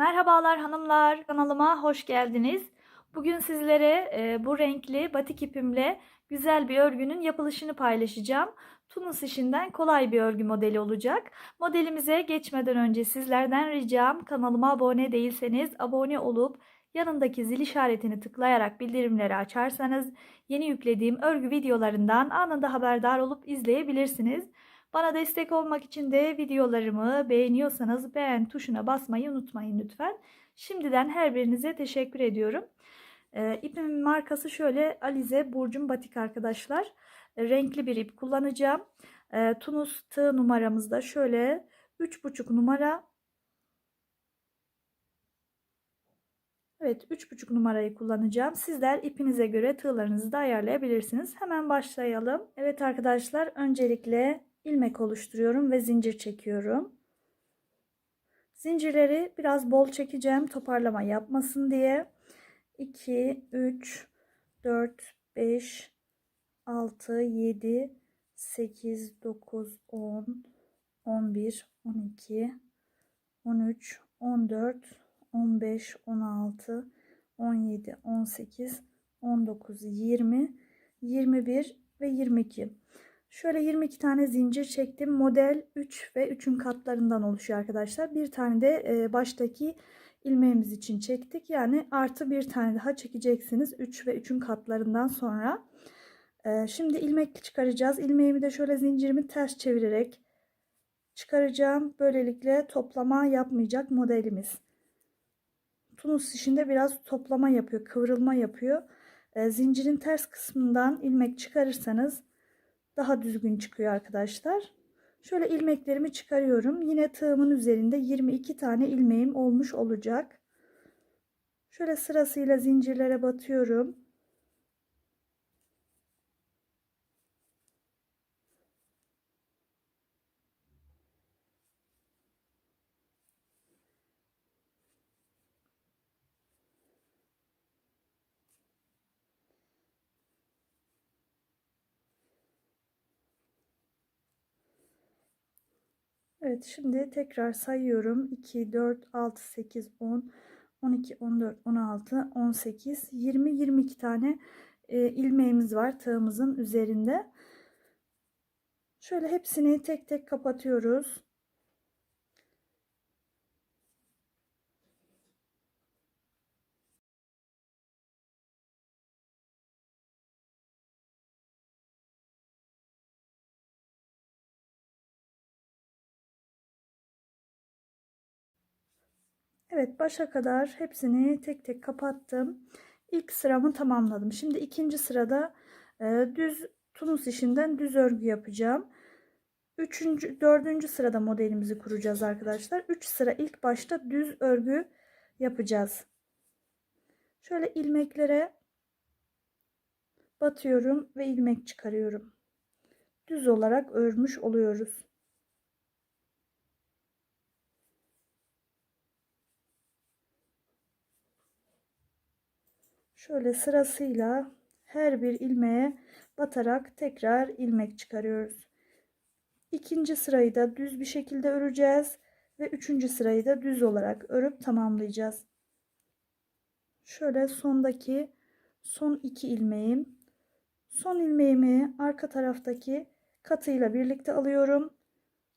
Merhabalar hanımlar, kanalıma hoş geldiniz. Bugün sizlere e, bu renkli batik ipimle güzel bir örgünün yapılışını paylaşacağım. Tunus işinden kolay bir örgü modeli olacak. Modelimize geçmeden önce sizlerden ricam kanalıma abone değilseniz abone olup yanındaki zil işaretini tıklayarak bildirimleri açarsanız yeni yüklediğim örgü videolarından anında haberdar olup izleyebilirsiniz. Bana destek olmak için de videolarımı beğeniyorsanız beğen tuşuna basmayı unutmayın lütfen. Şimdiden her birinize teşekkür ediyorum. E, markası şöyle Alize Burcun Batik arkadaşlar. E, renkli bir ip kullanacağım. E, Tunus tığ numaramızda şöyle 3,5 numara. Evet 3,5 numarayı kullanacağım. Sizler ipinize göre tığlarınızı da ayarlayabilirsiniz. Hemen başlayalım. Evet arkadaşlar öncelikle ilmek oluşturuyorum ve zincir çekiyorum. Zincirleri biraz bol çekeceğim toparlama yapmasın diye. 2, 3, 4, 5, 6, 7, 8, 9, 10, 11, 12, 13, 14, 15, 16, 17, 18, 19, 20, 21 ve 22. Şöyle 22 tane zincir çektim. Model 3 ve 3'ün katlarından oluşuyor arkadaşlar. Bir tane de baştaki ilmeğimiz için çektik. Yani artı bir tane daha çekeceksiniz. 3 ve 3'ün katlarından sonra. Şimdi ilmek çıkaracağız. İlmeğimi de şöyle zincirimi ters çevirerek çıkaracağım. Böylelikle toplama yapmayacak modelimiz. Tunus işinde biraz toplama yapıyor, kıvrılma yapıyor. Zincirin ters kısmından ilmek çıkarırsanız daha düzgün çıkıyor arkadaşlar. Şöyle ilmeklerimi çıkarıyorum. Yine tığımın üzerinde 22 tane ilmeğim olmuş olacak. Şöyle sırasıyla zincirlere batıyorum. Evet şimdi tekrar sayıyorum. 2, 4, 6, 8, 10, 12, 14, 16, 18, 20, 22 tane e, ilmeğimiz var tığımızın üzerinde. Şöyle hepsini tek tek kapatıyoruz. Evet başa kadar hepsini tek tek kapattım. İlk sıramı tamamladım. Şimdi ikinci sırada e, düz tunus işinden düz örgü yapacağım. Üçüncü, dördüncü sırada modelimizi kuracağız arkadaşlar. Üç sıra ilk başta düz örgü yapacağız. Şöyle ilmeklere batıyorum ve ilmek çıkarıyorum. Düz olarak örmüş oluyoruz. Şöyle sırasıyla her bir ilmeğe batarak tekrar ilmek çıkarıyoruz. İkinci sırayı da düz bir şekilde öreceğiz ve üçüncü sırayı da düz olarak örüp tamamlayacağız. Şöyle sondaki son iki ilmeğim. Son ilmeğimi arka taraftaki katıyla birlikte alıyorum.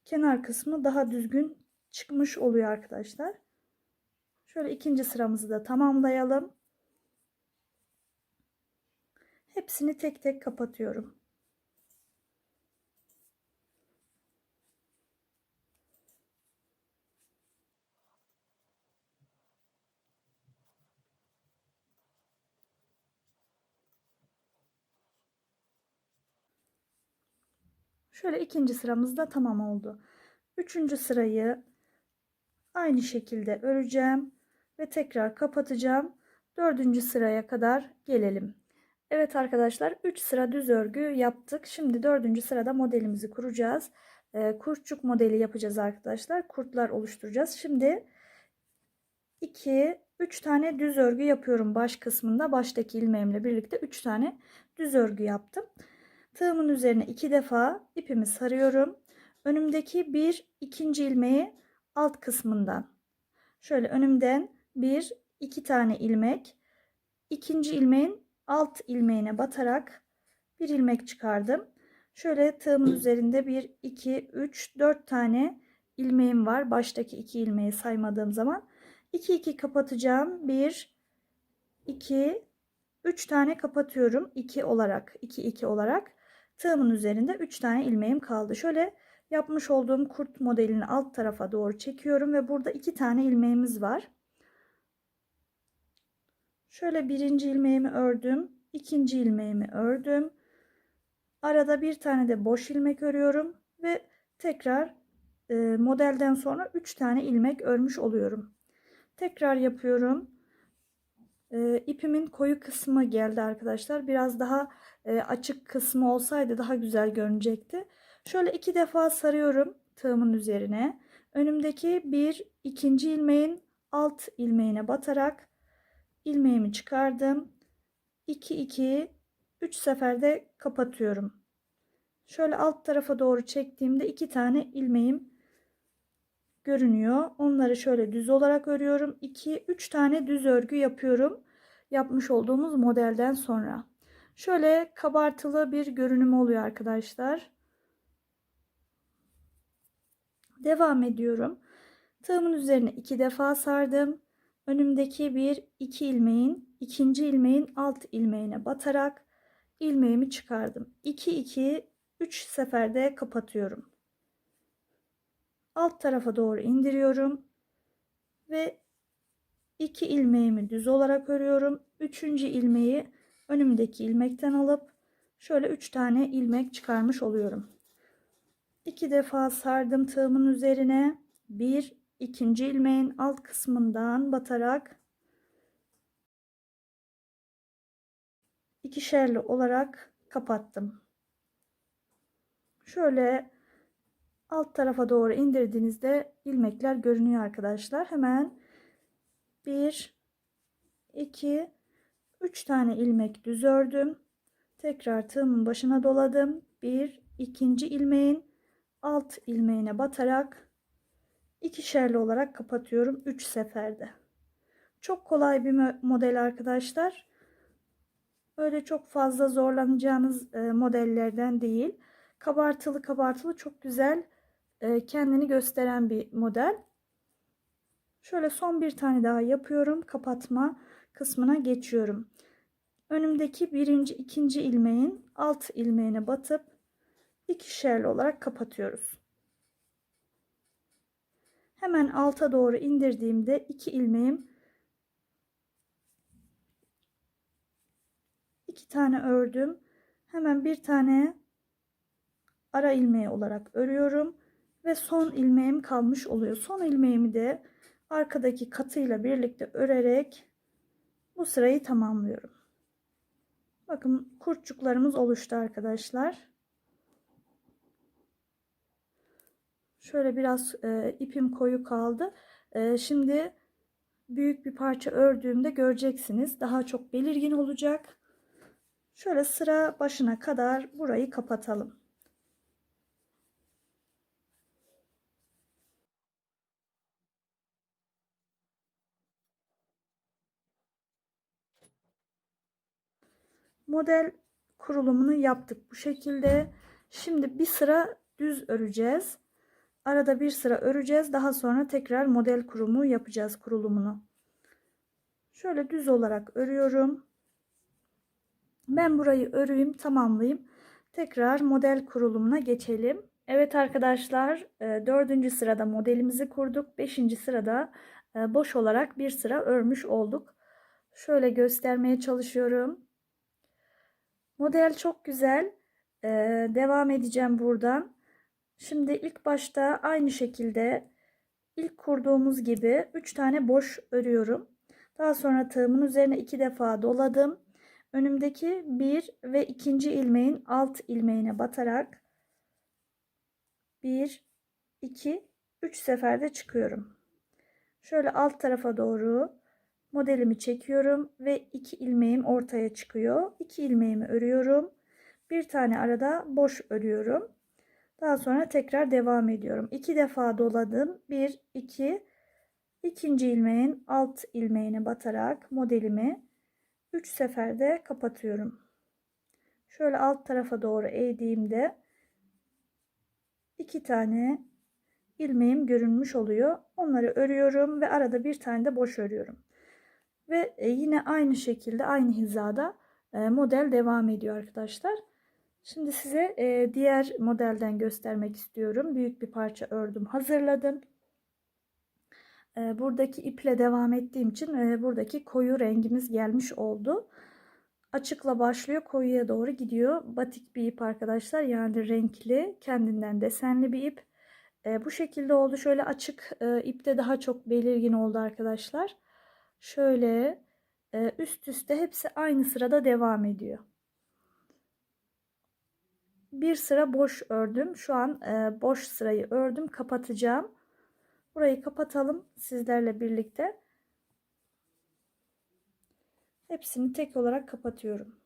Kenar kısmı daha düzgün çıkmış oluyor arkadaşlar. Şöyle ikinci sıramızı da tamamlayalım. Hepsini tek tek kapatıyorum. Şöyle ikinci sıramız da tamam oldu. Üçüncü sırayı aynı şekilde öreceğim ve tekrar kapatacağım. Dördüncü sıraya kadar gelelim. Evet arkadaşlar 3 sıra düz örgü yaptık. Şimdi 4. sırada modelimizi kuracağız. E, kurtçuk modeli yapacağız arkadaşlar. Kurtlar oluşturacağız. Şimdi 2 3 tane düz örgü yapıyorum baş kısmında. Baştaki ilmeğimle birlikte 3 tane düz örgü yaptım. Tığımın üzerine 2 defa ipimi sarıyorum. Önümdeki bir ikinci ilmeği alt kısmından Şöyle önümden bir iki tane ilmek. ikinci ilmeğin alt ilmeğine batarak bir ilmek çıkardım. Şöyle tığımın üzerinde 1, 2, 3, 4 tane ilmeğim var. Baştaki iki ilmeği saymadığım zaman. 2, 2 kapatacağım. 1, 2, 3 tane kapatıyorum. 2 olarak, 2, 2 olarak. Tığımın üzerinde 3 tane ilmeğim kaldı. Şöyle yapmış olduğum kurt modelini alt tarafa doğru çekiyorum ve burada 2 tane ilmeğimiz var. Şöyle birinci ilmeğimi ördüm. ikinci ilmeğimi ördüm. Arada bir tane de boş ilmek örüyorum ve tekrar e, modelden sonra 3 tane ilmek örmüş oluyorum. Tekrar yapıyorum. E, ipimin koyu kısmı geldi arkadaşlar. Biraz daha e, açık kısmı olsaydı daha güzel görünecekti. Şöyle iki defa sarıyorum tığımın üzerine. Önümdeki bir ikinci ilmeğin alt ilmeğine batarak ilmeğimi çıkardım. 2 2 3 seferde kapatıyorum. Şöyle alt tarafa doğru çektiğimde iki tane ilmeğim görünüyor. Onları şöyle düz olarak örüyorum. 2 3 tane düz örgü yapıyorum. Yapmış olduğumuz modelden sonra. Şöyle kabartılı bir görünüm oluyor arkadaşlar. Devam ediyorum. Tığımın üzerine iki defa sardım. Önümdeki bir iki ilmeğin ikinci ilmeğin alt ilmeğine batarak ilmeğimi çıkardım. 2 2 3 seferde kapatıyorum. Alt tarafa doğru indiriyorum ve iki ilmeğimi düz olarak örüyorum. Üçüncü ilmeği önümdeki ilmekten alıp şöyle üç tane ilmek çıkarmış oluyorum. İki defa sardım tığımın üzerine. Bir ikinci ilmeğin alt kısmından batarak ikişerli olarak kapattım. Şöyle alt tarafa doğru indirdiğinizde ilmekler görünüyor arkadaşlar. Hemen 1 2 3 tane ilmek düz ördüm. Tekrar tığımın başına doladım. Bir ikinci ilmeğin alt ilmeğine batarak ikişerli olarak kapatıyorum 3 seferde. Çok kolay bir model arkadaşlar. Öyle çok fazla zorlanacağınız e, modellerden değil. Kabartılı kabartılı çok güzel e, kendini gösteren bir model. Şöyle son bir tane daha yapıyorum. Kapatma kısmına geçiyorum. Önümdeki birinci, ikinci ilmeğin alt ilmeğine batıp ikişerli olarak kapatıyoruz. Hemen alta doğru indirdiğimde iki ilmeğim iki tane ördüm. Hemen bir tane ara ilmeği olarak örüyorum ve son ilmeğim kalmış oluyor. Son ilmeğimi de arkadaki katıyla birlikte örerek bu sırayı tamamlıyorum. Bakın kurtçuklarımız oluştu arkadaşlar. Şöyle biraz e, ipim koyu kaldı. E, şimdi büyük bir parça ördüğümde göreceksiniz. Daha çok belirgin olacak. Şöyle sıra başına kadar burayı kapatalım. Model kurulumunu yaptık bu şekilde. Şimdi bir sıra düz öreceğiz. Arada bir sıra öreceğiz. Daha sonra tekrar model kurumu yapacağız kurulumunu. Şöyle düz olarak örüyorum. Ben burayı öreyim, tamamlayayım. Tekrar model kurulumuna geçelim. Evet arkadaşlar, e, dördüncü sırada modelimizi kurduk. Beşinci sırada e, boş olarak bir sıra örmüş olduk. Şöyle göstermeye çalışıyorum. Model çok güzel. E, devam edeceğim buradan. Şimdi ilk başta aynı şekilde ilk kurduğumuz gibi 3 tane boş örüyorum. Daha sonra tığımın üzerine 2 defa doladım. Önümdeki bir ve ikinci ilmeğin alt ilmeğine batarak 1 2 3 seferde çıkıyorum. Şöyle alt tarafa doğru modelimi çekiyorum ve iki ilmeğim ortaya çıkıyor. 2 ilmeğimi örüyorum. Bir tane arada boş örüyorum. Daha sonra tekrar devam ediyorum. 2 defa doladım. 1 2 ikinci ilmeğin alt ilmeğine batarak modelimi 3 seferde kapatıyorum. Şöyle alt tarafa doğru eğdiğimde iki tane ilmeğim görünmüş oluyor. Onları örüyorum ve arada bir tane de boş örüyorum. Ve e, yine aynı şekilde aynı hizada e, model devam ediyor arkadaşlar. Şimdi size e, diğer modelden göstermek istiyorum. Büyük bir parça ördüm, hazırladım. Buradaki iple devam ettiğim için buradaki koyu rengimiz gelmiş oldu. Açıkla başlıyor, koyuya doğru gidiyor. Batik bir ip arkadaşlar. Yani renkli, kendinden desenli bir ip. Bu şekilde oldu. Şöyle açık ipte daha çok belirgin oldu arkadaşlar. Şöyle üst üste hepsi aynı sırada devam ediyor bir sıra boş ördüm. Şu an e, boş sırayı ördüm. Kapatacağım. Burayı kapatalım sizlerle birlikte. Hepsini tek olarak kapatıyorum.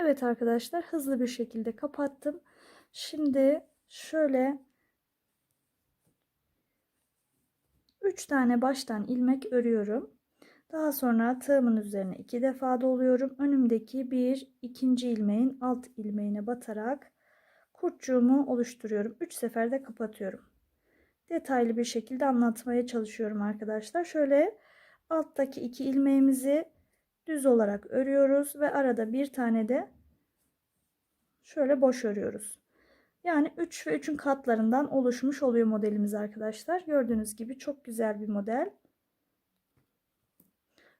Evet arkadaşlar hızlı bir şekilde kapattım. Şimdi şöyle 3 tane baştan ilmek örüyorum. Daha sonra tığımın üzerine iki defa doluyorum. Önümdeki bir ikinci ilmeğin alt ilmeğine batarak kurtçuğumu oluşturuyorum. 3 seferde kapatıyorum. Detaylı bir şekilde anlatmaya çalışıyorum arkadaşlar. Şöyle alttaki iki ilmeğimizi düz olarak örüyoruz ve arada bir tane de şöyle boş örüyoruz. Yani 3 ve 3'ün katlarından oluşmuş oluyor modelimiz arkadaşlar. Gördüğünüz gibi çok güzel bir model.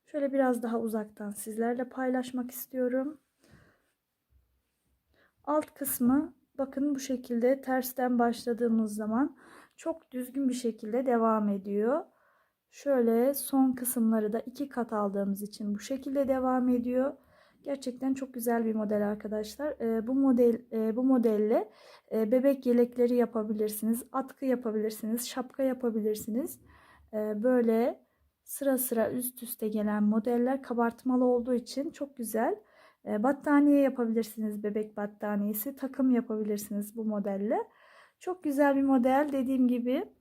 Şöyle biraz daha uzaktan sizlerle paylaşmak istiyorum. Alt kısmı bakın bu şekilde tersten başladığımız zaman çok düzgün bir şekilde devam ediyor. Şöyle son kısımları da iki kat aldığımız için bu şekilde devam ediyor. Gerçekten çok güzel bir model arkadaşlar. E, bu model e, bu modelle e, bebek yelekleri yapabilirsiniz, atkı yapabilirsiniz, şapka yapabilirsiniz. E, böyle sıra sıra üst üste gelen modeller kabartmalı olduğu için çok güzel. E, battaniye yapabilirsiniz, bebek battaniyesi, takım yapabilirsiniz bu modelle. Çok güzel bir model dediğim gibi.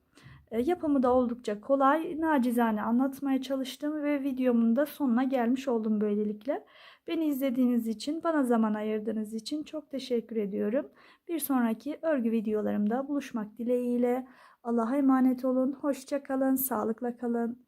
E, yapımı da oldukça kolay. Nacizane anlatmaya çalıştım ve videomun da sonuna gelmiş oldum böylelikle. Beni izlediğiniz için, bana zaman ayırdığınız için çok teşekkür ediyorum. Bir sonraki örgü videolarımda buluşmak dileğiyle. Allah'a emanet olun. Hoşça kalın, sağlıkla kalın.